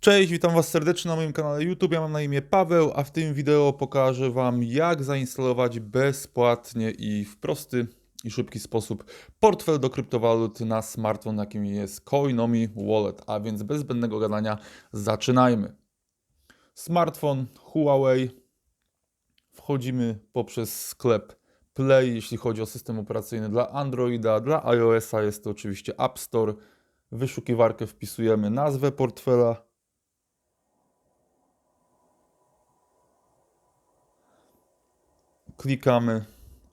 Cześć, witam Was serdecznie na moim kanale YouTube. Ja mam na imię Paweł, a w tym wideo pokażę Wam, jak zainstalować bezpłatnie i w prosty i szybki sposób portfel do kryptowalut na smartfon, jakim jest Coinomi Wallet. A więc bez zbędnego gadania zaczynajmy. Smartfon Huawei. Wchodzimy poprzez sklep Play, jeśli chodzi o system operacyjny dla Androida, dla iOS-a jest to oczywiście App Store. W wyszukiwarkę wpisujemy nazwę portfela. Klikamy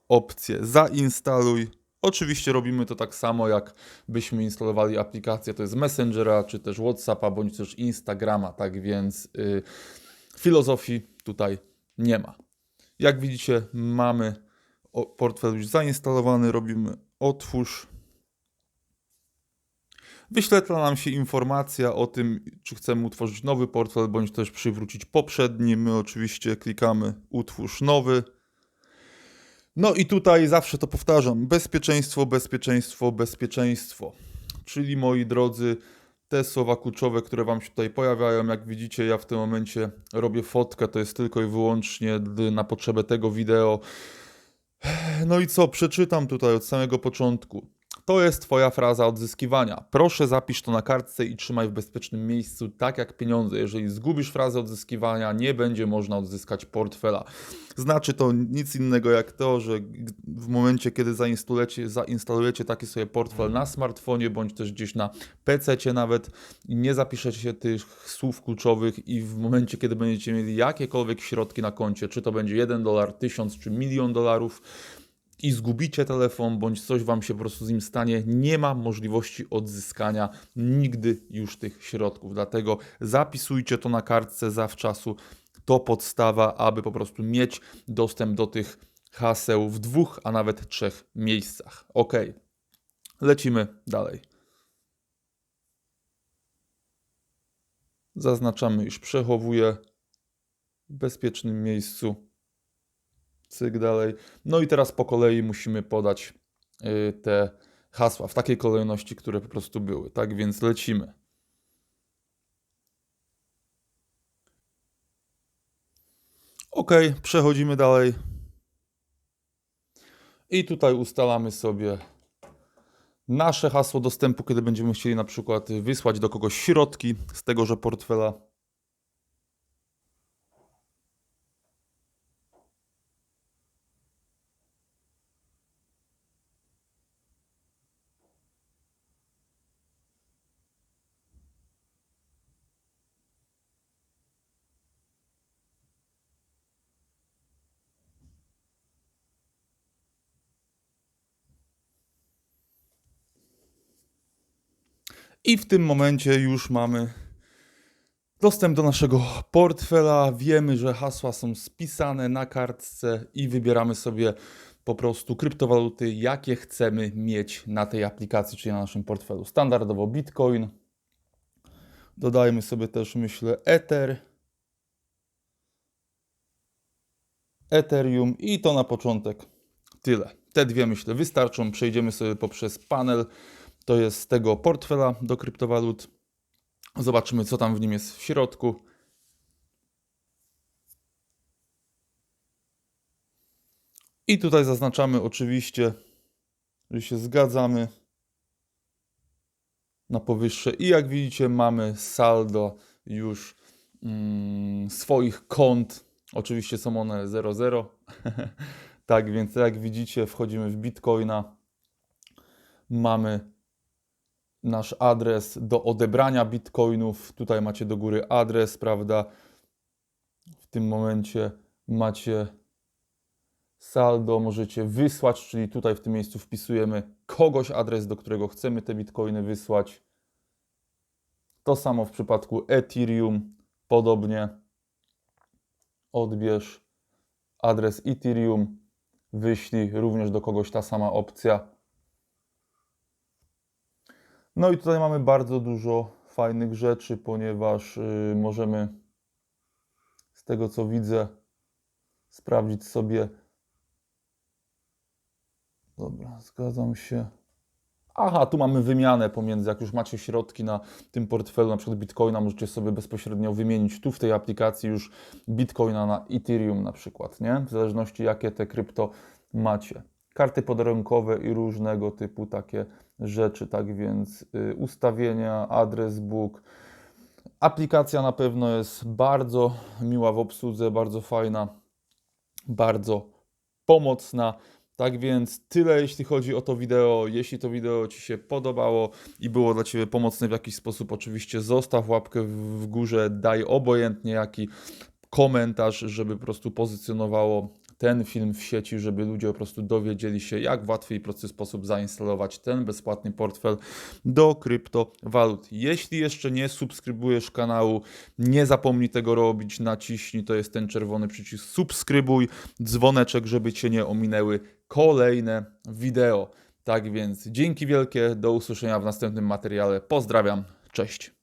opcję zainstaluj. Oczywiście robimy to tak samo, jak byśmy instalowali aplikację, to jest Messengera, czy też Whatsappa, bądź też Instagrama, tak więc y, filozofii tutaj nie ma. Jak widzicie, mamy portfel już zainstalowany, robimy otwórz. Wyświetla nam się informacja o tym, czy chcemy utworzyć nowy portfel, bądź też przywrócić poprzedni. My oczywiście klikamy utwórz nowy. No i tutaj zawsze to powtarzam: bezpieczeństwo, bezpieczeństwo, bezpieczeństwo. Czyli moi drodzy, te słowa kluczowe, które Wam się tutaj pojawiają, jak widzicie, ja w tym momencie robię fotkę, to jest tylko i wyłącznie na potrzebę tego wideo. No i co, przeczytam tutaj od samego początku. To jest Twoja fraza odzyskiwania. Proszę zapisz to na kartce i trzymaj w bezpiecznym miejscu, tak jak pieniądze. Jeżeli zgubisz frazę odzyskiwania, nie będzie można odzyskać portfela. Znaczy to nic innego jak to, że w momencie, kiedy zainstalujecie, zainstalujecie taki sobie portfel na smartfonie, bądź też gdzieś na PC nawet i nie zapiszecie tych słów kluczowych i w momencie, kiedy będziecie mieli jakiekolwiek środki na koncie, czy to będzie 1 dolar, 1000 czy milion dolarów, i zgubicie telefon, bądź coś wam się po prostu z nim stanie, nie ma możliwości odzyskania nigdy już tych środków. Dlatego zapisujcie to na kartce zawczasu. To podstawa, aby po prostu mieć dostęp do tych haseł w dwóch, a nawet trzech miejscach. Ok, lecimy dalej. Zaznaczamy, iż przechowuję w bezpiecznym miejscu. Cyk dalej. No i teraz po kolei musimy podać y, te hasła w takiej kolejności, które po prostu były. Tak więc lecimy. Ok, przechodzimy dalej. I tutaj ustalamy sobie nasze hasło dostępu, kiedy będziemy chcieli na przykład wysłać do kogoś środki z tegoże portfela. I w tym momencie już mamy dostęp do naszego portfela. Wiemy, że hasła są spisane na kartce i wybieramy sobie po prostu kryptowaluty, jakie chcemy mieć na tej aplikacji, czyli na naszym portfelu. Standardowo Bitcoin. Dodajmy sobie też, myślę, Ether. Ethereum i to na początek tyle. Te dwie myślę wystarczą. Przejdziemy sobie poprzez panel. To jest z tego portfela do kryptowalut. Zobaczymy, co tam w nim jest w środku. I tutaj zaznaczamy oczywiście, że się zgadzamy na powyższe. I jak widzicie, mamy saldo już mm, swoich kont. Oczywiście są one 00. tak więc, jak widzicie, wchodzimy w Bitcoina. Mamy nasz adres do odebrania bitcoinów. Tutaj macie do góry adres, prawda? W tym momencie macie saldo, możecie wysłać, czyli tutaj w tym miejscu wpisujemy kogoś adres, do którego chcemy te bitcoiny wysłać. To samo w przypadku Ethereum, podobnie. Odbierz adres Ethereum, wyślij również do kogoś ta sama opcja. No i tutaj mamy bardzo dużo fajnych rzeczy, ponieważ y, możemy z tego co widzę sprawdzić sobie. Dobra, zgadzam się. aha, tu mamy wymianę pomiędzy, jak już macie środki na tym portfelu, na przykład Bitcoina, możecie sobie bezpośrednio wymienić tu w tej aplikacji już Bitcoina na Ethereum na przykład, nie? W zależności jakie te krypto macie. Karty podarunkowe i różnego typu takie rzeczy, tak więc y, ustawienia, adres book. Aplikacja na pewno jest bardzo miła w obsłudze, bardzo fajna, bardzo pomocna. Tak więc tyle jeśli chodzi o to wideo. Jeśli to wideo Ci się podobało i było dla Ciebie pomocne w jakiś sposób, oczywiście zostaw łapkę w górze, daj obojętnie jaki komentarz, żeby po prostu pozycjonowało ten film w sieci, żeby ludzie po prostu dowiedzieli się, jak w łatwy i prosty sposób zainstalować ten bezpłatny portfel do kryptowalut. Jeśli jeszcze nie subskrybujesz kanału, nie zapomnij tego robić, naciśnij, to jest ten czerwony przycisk subskrybuj, dzwoneczek, żeby Cię nie ominęły kolejne wideo. Tak więc dzięki wielkie, do usłyszenia w następnym materiale. Pozdrawiam, cześć.